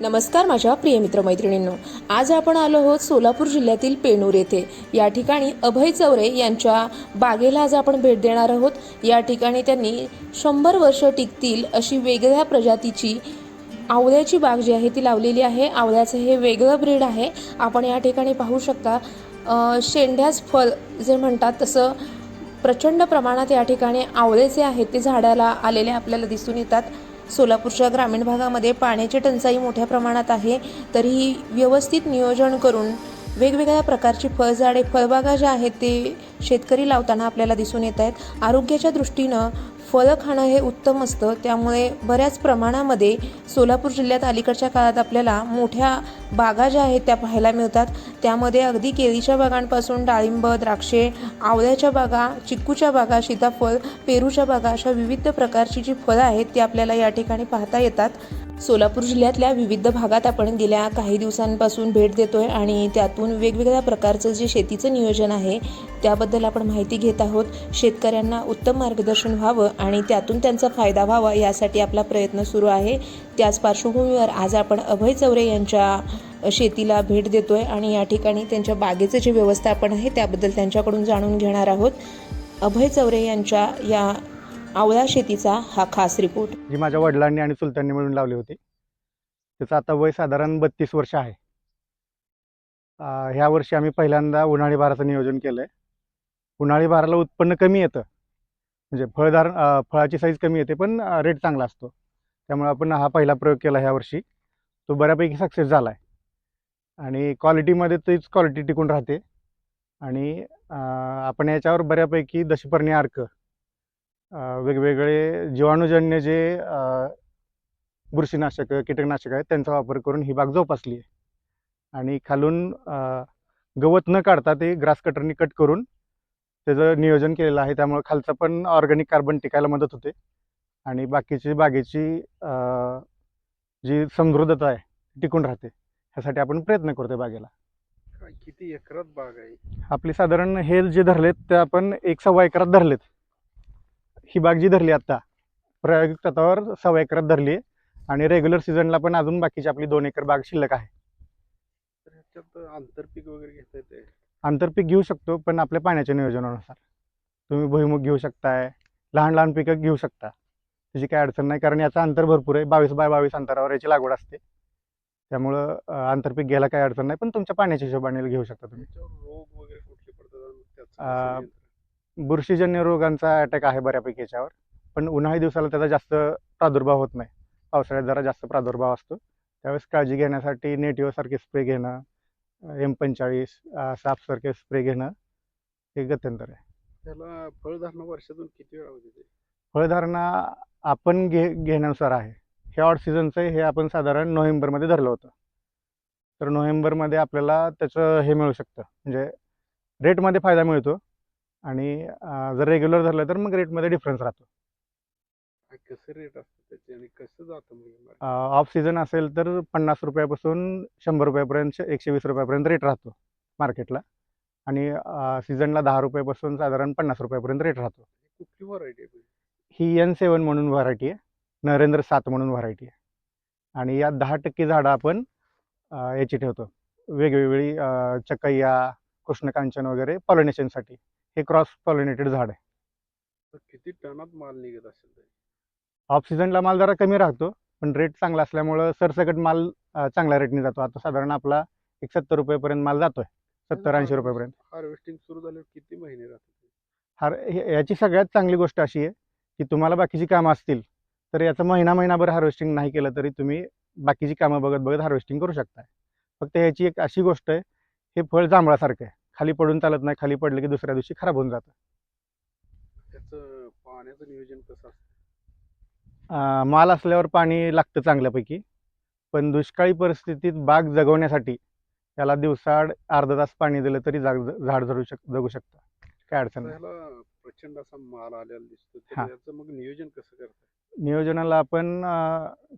नमस्कार माझ्या प्रिय मित्रमैत्रिणींनो आज आपण आलो आहोत सोलापूर जिल्ह्यातील पेणूर येथे. या ठिकाणी अभय चौरे यांच्या बागेला आज आपण भेट देणार आहोत. या ठिकाणी त्यांनी शंभर वर्ष टिकतील अशी वेगळ्या प्रजातीची आवळ्याची बाग जी आहे ती लावलेली आहे. आवळ्याचं हे वेगळं ब्रीड आहे. आपण या ठिकाणी पाहू शकता शेंड्याच शेंड्यास फळ जे म्हणतात तसं प्रचंड प्रमाणात या ठिकाणी आवळे जे आहेत ते झाडाला आलेले आपल्याला दिसून येतात. सोलापूरच्या ग्रामीण भागामध्ये पाण्याची टंचाई मोठ्या प्रमाणात आहे तरीही व्यवस्थित नियोजन करून वेगवेगळ्या प्रकारची फळझाडे फळबागा ज्या आहेत ते शेतकरी लावताना आपल्याला दिसून येत आहेत. आरोग्याच्या दृष्टीनं फळं खाणं हे उत्तम असतं. त्यामुळे बऱ्याच प्रमाणामध्ये सोलापूर जिल्ह्यात अलीकडच्या काळात आपल्याला मोठ्या बागा ज्या आहेत त्या पाहायला मिळतात. त्यामध्ये अगदी केळीच्या बागांपासून डाळिंब द्राक्षे आवळ्याच्या बागा चिक्कूच्या बागा सीताफळ पेरूच्या बागा अशा विविध प्रकारची जी फळं आहेत ती आपल्याला या ठिकाणी पाहता येतात. सोलापूर जिल्ह्यातल्या विविध भागात आपण गेल्या काही दिवसांपासून भेट देतोय आणि त्यातून वेगवेगळ्या प्रकारचं जे शेतीचं नियोजन आहे त्याबद्दल आपण माहिती घेत आहोत. शेतकऱ्यांना उत्तम मार्गदर्शन व्हावं आणि त्यातून त्यांचा फायदा व्हावा यासाठी आपला प्रयत्न सुरू आहे. त्याच पार्श्वभूमीवर आज आपण अभय चौरे यांच्या शेतीला भेट देतोय आणि या ठिकाणी त्यांच्या बागेचं जे व्यवस्थापन आहे त्याबद्दल त्यांच्याकडून जाणून घेणार आहोत. अभय चौरे यांच्या या आवळा शेतीचा हा खास रिपोर्ट जी माझ्या वडिलांनी आणि चुलत्यांनी मिळून लावली होती. त्याचं आता वय साधारण बत्तीस वर्ष आहे. ह्या वर्षी आम्ही पहिल्यांदा उन्हाळी भाराचं नियोजन केलं आहे उन्हाळी भाराला उत्पन्न कमी येतं. म्हणजे फळदार फळाची साईज कमी येते पण रेट चांगला असतो. त्यामुळे आपण हा पहिला प्रयोग केला ह्या वर्षी. तो बऱ्यापैकी सक्सेस झाला आहे आणि क्वालिटीमध्ये तीच क्वालिटी टिकून राहते. आणि आपण याच्यावर बऱ्यापैकी दशपर्णी अर्क वेगवेगळे जीवाणूजन्य जे बुरशीनाशक कीटकनाशक आहेत त्यांचा वापर करून ही बाग जोपासली आहे. आणि खालून गवत न काढता ते ग्रास कटरनी कट करून त्याचं नियोजन केलेलं आहे. त्यामुळे खालचं पण ऑर्गॅनिक कार्बन टिकायला मदत होते. आणि बाकीची बागेची जी समृद्धता आहे टिकून राहते. ह्यासाठी आपण प्रयत्न करतोय बागेला. किती एकरात बाग आहे? आपली साधारण हे जे धरलेत ते आपण एक सव्वा एकरात धरलेत. ही बाग जी धरली आता प्रायोगिक तत्वावर सव्वा एकरात धरली आहे आणि रेग्युलर सीझनला पण अजून बाकीची आपली दोन एकर बाग शिल्लक आहे. आंतरपीक वगैरे घेता येते आंतरपीक घेऊ शकतो पण आपल्या पाण्याच्या नियोजनानुसार. तुम्ही भुईमुग घेऊ शकताय लहान लहान पिकं घेऊ शकता. त्याची काही अडचण नाही कारण याचं अंतर भरपूर आहे बावीस बाय बावीस अंतरावर याची लागवड असते. त्यामुळं आंतरपीक घ्यायला काही अडचण नाही पण तुमच्या पाण्याच्या हिशोबाने घेऊ शकता तुम्ही. रोग वगैरे कुठले पडतात? बुरशीजन्य रोगांचा अटॅक आहे बऱ्यापैकी याच्यावर. पण उन्हाळी दिवसाला त्याचा जास्त प्रादुर्भाव होत नाही. पावसाळ्यात जरा जास्त प्रादुर्भाव असतो. त्यावेळेस काळजी घेण्यासाठी नेटिओसारखे स्प्रे घेणं एम पंचेचाळीस सापसारखे स्प्रे घेणं हे गत्यंतर आहे. त्याला फळधारणा वर्षातून किती वेळा होते फळधारणा आपण घे घेण्यानुसार आहे. हे ऑड सीझनचं हे आपण साधारण नोव्हेंबरमध्ये धरलं होतं. तर नोव्हेंबरमध्ये आपल्याला त्याचं हे मिळू शकतं. म्हणजे रेटमध्ये फायदा मिळतो. आणि जर रेग्युलर धरलं तर मग रेटमध्ये डिफरन्स राहतो. कसं रेट असतं त्याचे आणि कसं जातं? ऑफ सीझन असेल तर पन्नास रुपयापासून शंभर रुपयापर्यंत एकशे वीस रुपयापर्यंत रेट राहतो मार्केटला आणि सीझनला दहा रुपयापासून साधारण पन्नास रुपयापर्यंत रेट राहतो. कुठली व्हरायटी आहे ही एन सेवन म्हणून व्हरायटी आहे. नरेंद्र सात म्हणून व्हरायटी आहे. आणि यात दहा टक्के झाडं आपण याची ठेवतो. वेगवेगळी अ, चकैया कृष्णकांचन वगैरे पॉलिनेशनसाठी हे क्रॉस पॉलिनेटेड झाड आहे. तर किती टनात माल निघत असेल ऑफ सीझनला माल जरा कमी राहतो पण रेट चांगला असल्यामुळं सरसकट माल अ, चांगल्या रेटने जातो. आता साधारण आपला एक सत्तर रुपयेपर्यंत माल जातोय सत्तर ऐंशी रुपयेपर्यंत. हार्वेस्टिंग सुरू झाल्यावर किती महिने राहतात हार हे- याची सगळ्यात चांगली गोष्ट अशी आहे की तुम्हाला बाकीची कामं असतील तर याचं महिना महिनाभर हार्वेस्टिंग नाही केलं तरी तुम्ही बाकीची कामं बघत बघत हार्वेस्टिंग करू शकताय. फक्त याची एक अशी गोष्ट आहे हे फळ जांभळासारखं आहे. खाली पडून चालत नाही खाली पडलं की दुसऱ्या दिवशी खराब होऊन जातं. त्याचं पाण्याचं नियोजन कसं असतं? माल असल्यावर पाणी लागतं चांगल्यापैकी पण दुष्काळी परिस्थितीत बाग जगवण्यासाठी याला दिवसाआड अर्धा तास पाणी दिलं तरी जाग झाड जगू शक जगू शकतं. काय अडचण प्रचंड असा माल आलेला दिसतो तर हा. याचं मग नियोजन कसं करतात नियोजनाला आपण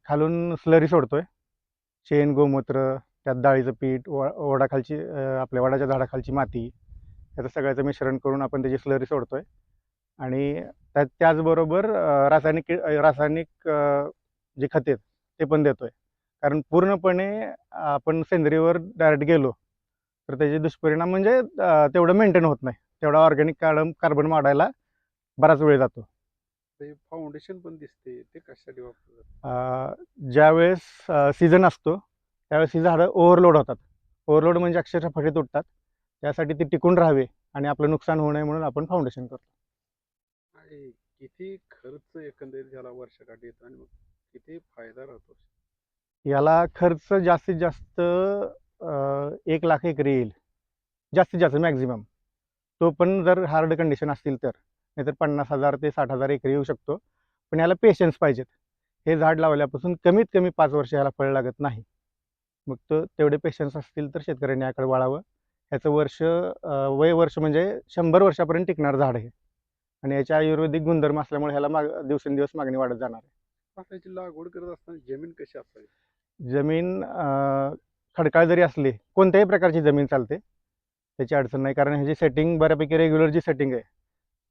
खालून स्लरी सोडतोय. शेण गोमूत्र त्यात डाळीचं पीठ व वडाखालची आपल्या वडाच्या झाडाखालची माती याचं सगळ्याचं मिश्रण करून आपण त्याची स्लरी सोडतोय. आणि त्यात त्याचबरोबर रासायनिक रासायनिक जे खते आहेत ते पण देतोय. कारण पूर्णपणे आपण सेंद्रियवर डायरेक्ट गेलो तर त्याचे दुष्परिणाम म्हणजे तेवढं मेंटेन होत नाही. तेवढा ऑर्गॅनिक कार्बन कार्बन वाढायला बराच वेळ जातो. ते फाउंडेशन पण दिसते ते कशासाठी वापरतात? ज्यावेळेस सीझन असतो त्यावेळेस ही झाडं ओव्हरलोड होतात. ओव्हरलोड म्हणजे अक्षरशः फटे तुटतात. त्यासाठी ती टिकून राहावे आणि आपलं नुकसान होऊ नये म्हणून आपण फाउंडेशन करतो. आणि किती खर्च एकंदरीत झाला वर्षाकाठी येतो आणि किती फायदा राहतो? याला खर्च जास्तीत जास्त एक लाख एकरी येईल. जास्तीत जास्त मॅक्झिमम तो पण जर हार्ड कंडिशन असतील तर. नाहीतर पन्नास हजार ते साठ हजार एकरी येऊ शकतो. पण याला पेशन्स पाहिजेत. हे झाड लावल्यापासून कमीत कमी पाच वर्ष याला फळ लागत नाही. मग तो तेवढे पेशन्स असतील तर शेतकऱ्यांनी याकडे वळावं ह्याचं वर्ष वय वर्ष म्हणजे शंभर वर्षापर्यंत टिकणार झाड आहे आणि याच्या आयुर्वेदिक गुणधर्म असल्यामुळे ह्याला माग दिवसेंदिवस मागणी वाढत जाणार आहे. लागवड करत असताना जमीन कशी असावी? जमीन खडकाळ जरी असली कोणत्याही प्रकारची जमीन चालते त्याची अडचण नाही. कारण ह्याची सेटिंग बऱ्यापैकी रेग्युलर जी सेटिंग आहे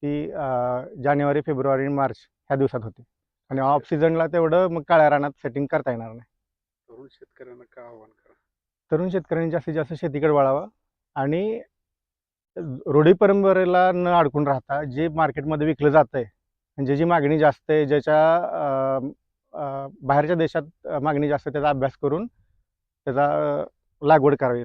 ती जानेवारी फेब्रुवारी मार्च ह्या दिवसात होते. आणि ऑफ सीझनला तेवढं मग काळ्या रानात सेटिंग करता येणार नाही. तरुण शेतकऱ्यांना काय आव्हान करा? तरुण शेतकऱ्यांनी जास्तीत जास्त शेतीकडे वळावं आणि रूढी परंपरेला न अडकून राहता जे मार्केटमध्ये विकलं जात आहे म्हणजे जी मागणी जास्त आहे ज्याच्या बाहेरच्या देशात मागणी जास्त त्याचा अभ्यास करून त्याचा लागवड करावी.